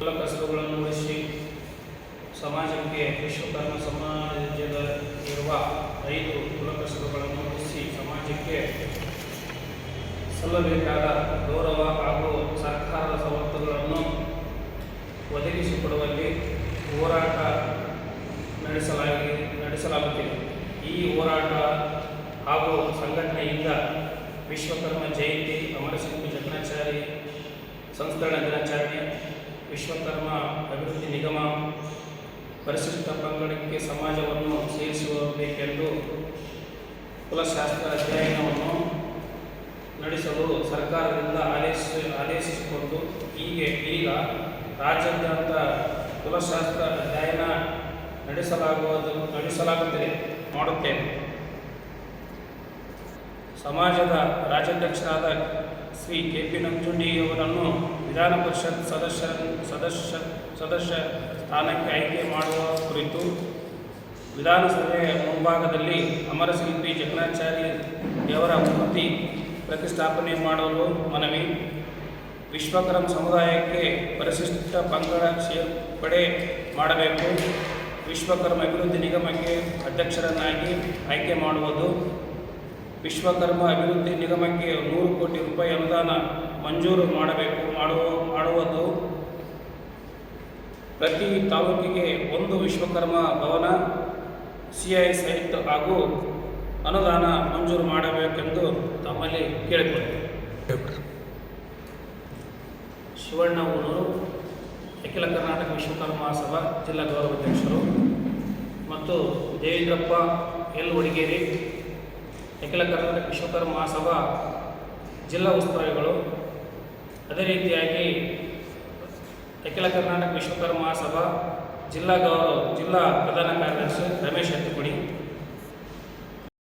ಕಸಬುಗಳನ್ನು ಉಳಿಸಿ ಸಮಾಜಕ್ಕೆ ವಿಶ್ವಕರ್ಮ ಸಮಾಜದ ಇರುವ ಐದು ಕುಲಕಸಬುಗಳನ್ನು ಉಳಿಸಿ ಸಮಾಜಕ್ಕೆ ಸಲ್ಲಬೇಕಾದ ಗೌರವ ಹಾಗೂ ಸರ್ಕಾರದ ಸವಲತ್ತುಗಳನ್ನು ಒದಗಿಸಿಕೊಡುವಲ್ಲಿ ಹೋರಾಟ ನಡೆಸಲಾಗಿ, ನಡೆಸಲಾಗುತ್ತಿದೆ. ಈ ಹೋರಾಟ ಹಾಗೂ ಸಂಘಟನೆಯಿಂದ ವಿಶ್ವಕರ್ಮ ಜಯಂತಿ ಅಮರಸಿಂಹ ಜಕಣಾಚಾರಿ ಸಂಸ್ಕರಣ ದಿನಾಚರಣೆ ವಿಶ್ವಕರ್ಮ ಅಭಿವೃದ್ಧಿ ನಿಗಮ ಪರಿಶಿಷ್ಟ ಪಂಗಡಕ್ಕೆ ಸಮಾಜವನ್ನು ಸೇರಿಸಬೇಕೆಂದು ಕುಲಶಾಸ್ತ್ರ ಅಧ್ಯಯನವನ್ನು ನಡೆಸಲು ಸರ್ಕಾರದಿಂದ ಆದೇಶ, ಆದೇಶಿಸಿಕೊಂಡು ಹೀಗೆ ಈಗ ರಾಜ್ಯಾದ್ಯಂತ ಕುಲಶಾಸ್ತ್ರ ಅಧ್ಯಯನ ನಡೆಸಲಾಗುವುದು, ನಡೆಸಲಾಗುತ್ತದೆ, ಮಾಡುತ್ತೇವೆ. ಸಮಾಜದ ರಾಜ್ಯಾಧ್ಯಕ್ಷರಾದ ಶ್ರೀ ಕೆ ಪಿ ನಂಜುಂಡಿಯವರನ್ನು ವಿಧಾನ ಪರಿಷತ್ ಸದಸ್ಯ ಸದಸ್ಯ ಸದಸ್ಯ ಸ್ಥಾನಕ್ಕೆ ಆಯ್ಕೆ ಮಾಡುವ ಕುರಿತು ವಿಧಾನಸಭೆಯ ಮುಂಭಾಗದಲ್ಲಿ ಅಮರಶಿಲ್ಪಿ ಜಕಣಾಚಾರ್ಯವರ ಮೂರ್ತಿ ಪ್ರತಿಷ್ಠಾಪನೆ ಮಾಡಲು ಮನವಿ. ವಿಶ್ವಕರ್ಮ ಸಮುದಾಯಕ್ಕೆ ಪರಿಶಿಷ್ಟ ಪಂಗಡ ಸೇರ್ಪಡೆ ಮಾಡಬೇಕು. ವಿಶ್ವಕರ್ಮ ಅಭಿವೃದ್ಧಿ ನಿಗಮಕ್ಕೆ ಅಧ್ಯಕ್ಷರನ್ನಾಗಿ ಆಯ್ಕೆ ಮಾಡುವುದು. ವಿಶ್ವಕರ್ಮ ಅಭಿವೃದ್ಧಿ ನಿಗಮಕ್ಕೆ ನೂರು ಕೋಟಿ ರೂಪಾಯಿ ಅನುದಾನ ಮಂಜೂರು ಮಾಡಬೇಕು, ಮಾಡುವ, ಮಾಡುವುದು ಪ್ರತಿ ತಾಲೂಕಿಗೆ ಒಂದು ವಿಶ್ವಕರ್ಮ ಭವನ, ಸಿಐ ಸಹಿತ ಹಾಗೂ ಅನುದಾನ ಮಂಜೂರು ಮಾಡಬೇಕೆಂದು ತಮ್ಮಲ್ಲಿ ಕೇಳಿಕೊಳ್ಳುತ್ತೇವೆ ಶಿವಣ್ಣ ಊರೂರು, ಅಖಿಲ ಕರ್ನಾಟಕ ವಿಶ್ವಕರ್ಮ ಸಭಾ ಜಿಲ್ಲಾ ಗೌರವಾಧ್ಯಕ್ಷರು ಮತ್ತು ದೇವೇಂದ್ರಪ್ಪ ಎಲ್ ವಡಿಗೇರಿ ಅಖಿಲ ಕರ್ನಾಟಕ ವಿಶ್ವಕರ್ಮ ಮಹಾಸಭಾ ಜಿಲ್ಲಾ ಉಸ್ತುವಾರಿಗಳು. ಅದೇ ರೀತಿಯಾಗಿ ಅಖಿಲ ಕರ್ನಾಟಕ ವಿಶ್ವಕರ್ಮ ಮಹಾಸಭಾ ಜಿಲ್ಲಾ ಗೌರವ, ಜಿಲ್ಲಾ ಪ್ರಧಾನ ಕಾರ್ಯದರ್ಶಿ ರಮೇಶ್ ಹತ್ತಿಪುಡಿ